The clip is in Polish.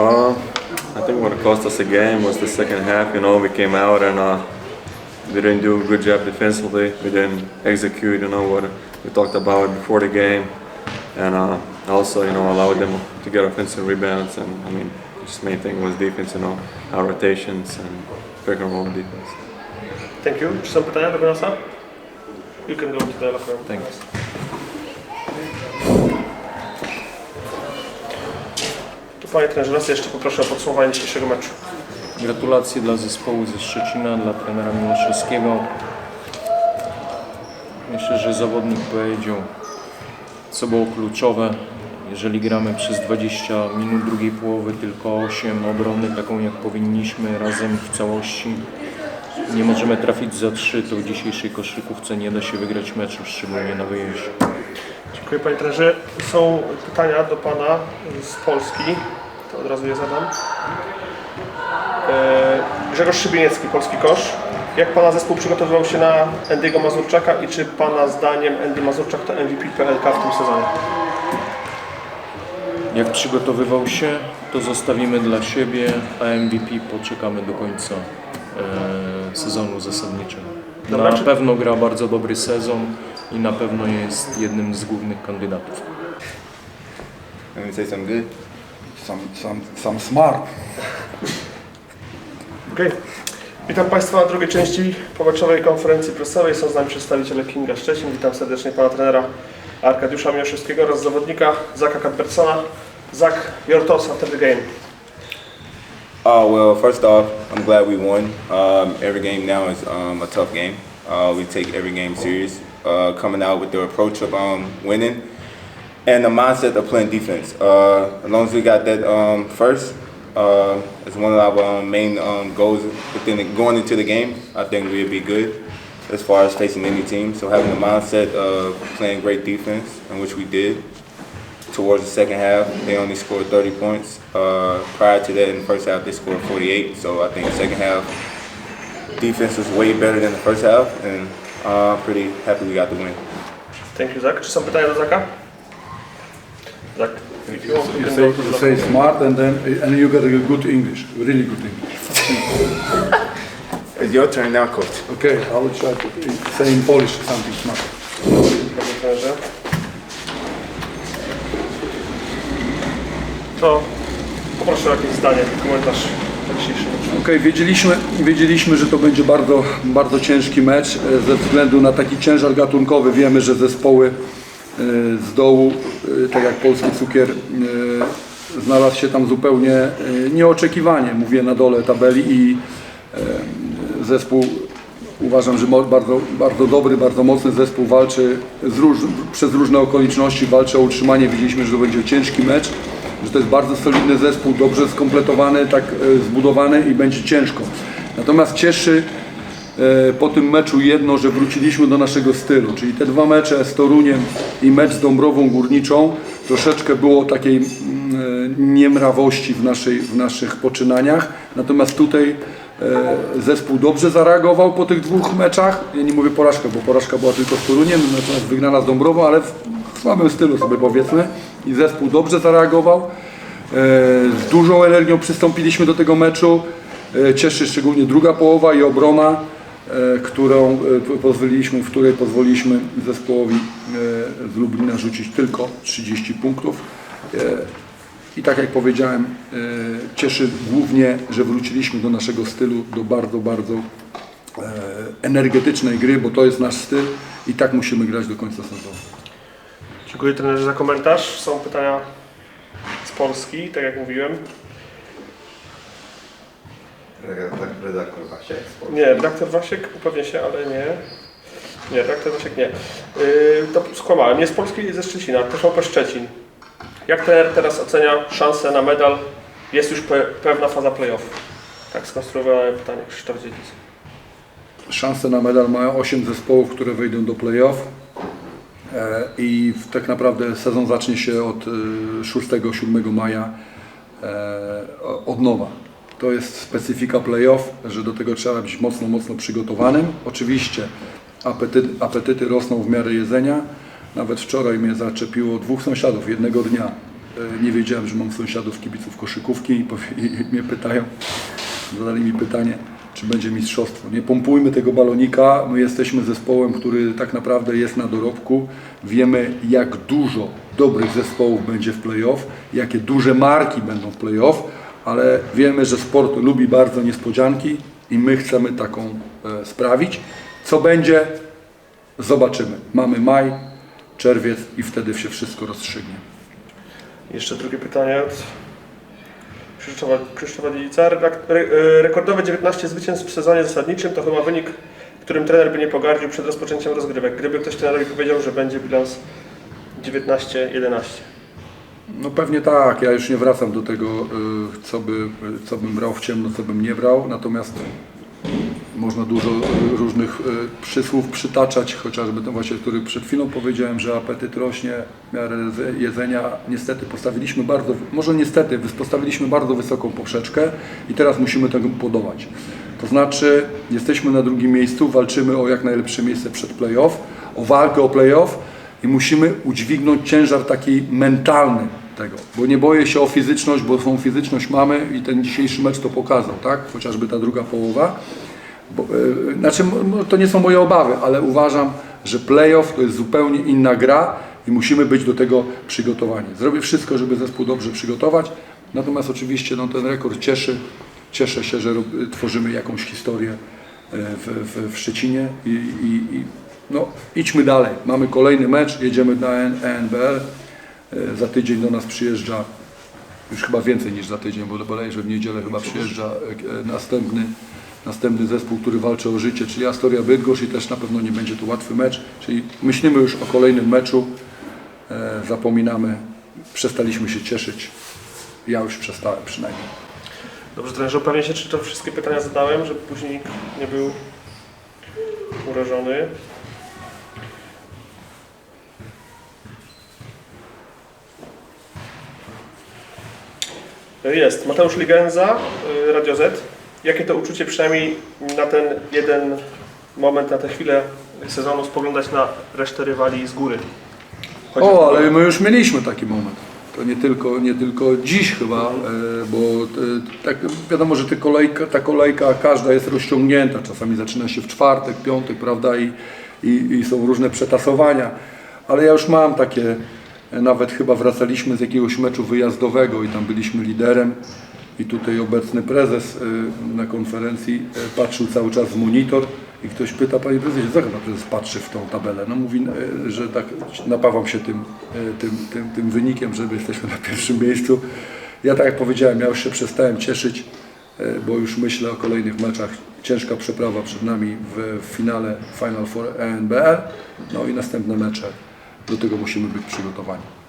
Uh, I think what cost us a game was the second half. You know, we came out and uh, we didn't do a good job defensively. We didn't execute, you know, what we talked about before the game, and uh, also, you know, allowed them to get offensive rebounds. And I mean, just main thing was defense. You know, our rotations and pick and roll defense. Thank you. Czy są pytania do You can go to the locker room. Thanks. Panie trenerze, raz jeszcze poproszę o podsumowanie dzisiejszego meczu. Gratulacje dla zespołu ze Szczecina, dla trenera Miłoszewskiego. Myślę, że zawodnik powiedział, co było kluczowe. Jeżeli gramy przez 20 minut drugiej połowy, tylko 8 obrony, taką jak powinniśmy, razem w całości, nie możemy trafić za 3, to w dzisiejszej koszykówce nie da się wygrać meczu, szczególnie na wyjeździe. Dziękuję Panie trenerze. Są pytania do Pana z Polski. Od razu je zadam. Eee, Grzegorz Szybieniecki, Polski Kosz. Jak Pana zespół przygotowywał się na Andy'ego Mazurczaka i czy Pana zdaniem Andy Mazurczak to MVP PLK w tym sezonie? Jak przygotowywał się, to zostawimy dla siebie, a MVP poczekamy do końca e, sezonu zasadniczego. Dobra, Na czy- pewno gra bardzo dobry sezon i na pewno jest jednym z głównych kandydatów. Let me say good. Some, some, some smart. Okej. Witam Państwa na drugiej części pomeczowej konferencji prasowej. Są z nami przedstawiciele Kinga Szczecin. Witam serdecznie Pana trenera Arkadiusza Miłoszewskiego oraz zawodnika Zaka Cadbertsona. Zak, your thoughts after the game. Uh, well, first off, I'm glad we won. Um, every game now is um, a tough game. Uh, we take every game serious. Uh, coming out with the approach of um, winning and the mindset of playing defense. Uh, as long as we got that um, first, uh, it's one of our um, main um, goals within the, going into the game. I think we'd be good as far as facing any team. So having the mindset of playing great defense, in which we did, towards the second half, they only scored 30 points. Uh, prior to that, in the first half, they scored 48. So I think the second half defense was way better than the first half, and uh, I'm pretty happy we got the win. Thank you. Czy są pytania do Zaka? If you you say, you say smart and then and you got a good English, really good English. It's your turn now, coach. Okay, I will try to say in Polish something smart. To poproszę o jakieś zdanie, komentarz. Okej, wiedzieliśmy, wiedzieliśmy, że to będzie bardzo, bardzo ciężki mecz e, ze względu na taki ciężar gatunkowy. Wiemy, że zespoły z dołu, e, tak jak polski cukier, e, znalazł się tam zupełnie nieoczekiwanie, mówię na dole tabeli i zespół uważam, że bardzo, bardzo dobry, bardzo mocny zespół walczy róż, przez różne okoliczności, walczy o utrzymanie. Widzieliśmy, że to będzie ciężki mecz, że to jest bardzo solidny zespół, dobrze skompletowany, tak zbudowany i będzie ciężko. Natomiast cieszy po tym meczu jedno, że wróciliśmy do naszego stylu, czyli te dwa mecze z Toruniem i mecz z Dąbrową Górniczą, troszeczkę było takiej mm, e, niemrawości w, naszej, w naszych poczynaniach, natomiast tutaj e, zespół dobrze zareagował po tych dwóch meczach, ja nie mówię porażka, bo porażka była tylko z Toruniem, natomiast wygrana z Dąbrową, ale w, słabym stylu sobie powiedzmy i zespół dobrze zareagował. E, Z dużą energią przystąpiliśmy do tego meczu. E, Cieszy szczególnie druga połowa i obrona, e, którą e, po- pozwoliliśmy, w której pozwoliliśmy zespołowi e, z Lublina rzucić tylko 30 punktów. E, I tak jak powiedziałem, e, cieszy głównie, że wróciliśmy do naszego stylu, do bardzo, bardzo e, energetycznej gry, bo to jest nasz styl i tak musimy grać do końca sezonu. Dziękuję trenerze za komentarz. Są pytania z Polski, tak jak mówiłem. Redaktor Wasiek. Nie, redaktor Wasiek upewnię się, ale nie. Nie, redaktor Wasiek nie. Yy, to skłamałem. Nie z Polski, ze Szczecina. TVP Szczecin. Jak trener teraz ocenia szansę na medal? Jest już pe pewna faza playoff. Tak skonstruowałem pytanie Krzysztof Dziedzic. Szanse na medal mają 8 zespołów, które wejdą do playoff. E, I tak naprawdę sezon zacznie się od 6-7 maja e, od nowa. To jest specyfika playoff, że do tego trzeba być mocno, mocno przygotowanym. Oczywiście apetyt, apetyty rosną w miarę jedzenia. Nawet wczoraj mnie zaczepiło dwóch sąsiadów jednego dnia. E, Nie wiedziałem, że mam sąsiadów kibiców koszykówki i, i mnie pytają, zadali mi pytanie, czy będzie mistrzostwo. Nie pompujmy tego balonika, my jesteśmy zespołem, który tak naprawdę jest na dorobku. Wiemy, jak dużo dobrych zespołów będzie w playoff, jakie duże marki będą w playoff, ale wiemy, że sport lubi bardzo niespodzianki i my chcemy taką e, sprawić. Co będzie, zobaczymy. Mamy maj, czerwiec i wtedy się wszystko rozstrzygnie. Jeszcze drugie pytanie od Krzysztofa, Krzysztofa Dziedzica. Re, e, rekordowe 19 zwycięstw w sezonie zasadniczym to chyba wynik, którym trener by nie pogardził przed rozpoczęciem rozgrywek. Gdyby ktoś trenerowi powiedział, że będzie bilans 19-11. No pewnie tak, ja już nie wracam do tego, y, co, by, co bym brał w ciemno, co bym nie brał, natomiast można dużo y, różnych y, przysłów przytaczać, chociażby ten właśnie, który przed chwilą powiedziałem, że apetyt rośnie w miarę ze- jedzenia. Niestety postawiliśmy bardzo, może niestety, postawiliśmy bardzo wysoką poprzeczkę i teraz musimy tego podołać. To znaczy jesteśmy na drugim miejscu, walczymy o jak najlepsze miejsce przed playoff, o walkę o playoff i musimy udźwignąć ciężar taki mentalny tego, bo nie boję się o fizyczność, bo tą fizyczność mamy i ten dzisiejszy mecz to pokazał, tak? Chociażby ta druga połowa. Bo, e, znaczy, m- to nie są moje obawy, ale uważam, że playoff to jest zupełnie inna gra i musimy być do tego przygotowani. Zrobię wszystko, żeby zespół dobrze przygotować, natomiast oczywiście no, ten rekord cieszy. Cieszę się, że tworzymy jakąś historię e, w, w, w Szczecinie i, i, i no, idźmy dalej. Mamy kolejny mecz, jedziemy na EN- ENBL. E, Za tydzień do nas przyjeżdża, już chyba więcej niż za tydzień, bo bodajże że w niedzielę chyba przyjeżdża e, następny, następny zespół, który walczy o życie, czyli Astoria Bydgoszcz i też na pewno nie będzie to łatwy mecz. Czyli myślimy już o kolejnym meczu, e, zapominamy, przestaliśmy się cieszyć. Ja już przestałem przynajmniej. Dobrze, trenerze, upewnię się, czy to wszystkie pytania zadałem, żeby później nie był urażony. Jest. Mateusz Ligenza, y, Radio Z. Jakie to uczucie przynajmniej na ten jeden moment, na tę chwilę sezonu spoglądać na resztę rywali z góry? Chodzi O, ale my już mieliśmy taki moment. To nie tylko, nie tylko dziś chyba, e, bo e, tak, wiadomo, że kolejka, ta kolejka każda jest rozciągnięta. Czasami zaczyna się w czwartek, piątek, prawda, i, i, i są różne przetasowania. Ale ja już mam takie, nawet chyba wracaliśmy z jakiegoś meczu wyjazdowego i tam byliśmy liderem. I tutaj obecny prezes e, na konferencji e, patrzył cały czas w monitor i ktoś pyta, panie prezesie, co chyba prezes patrzy w tą tabelę? No mówi, e, że tak napawam się tym, tym, tym, tym wynikiem, że my jesteśmy na pierwszym miejscu. Ja tak jak powiedziałem, ja już się przestałem cieszyć, bo już myślę o kolejnych meczach. Ciężka przeprawa przed nami w finale Final Four ENBL, no i następne mecze. Do tego musimy być przygotowani.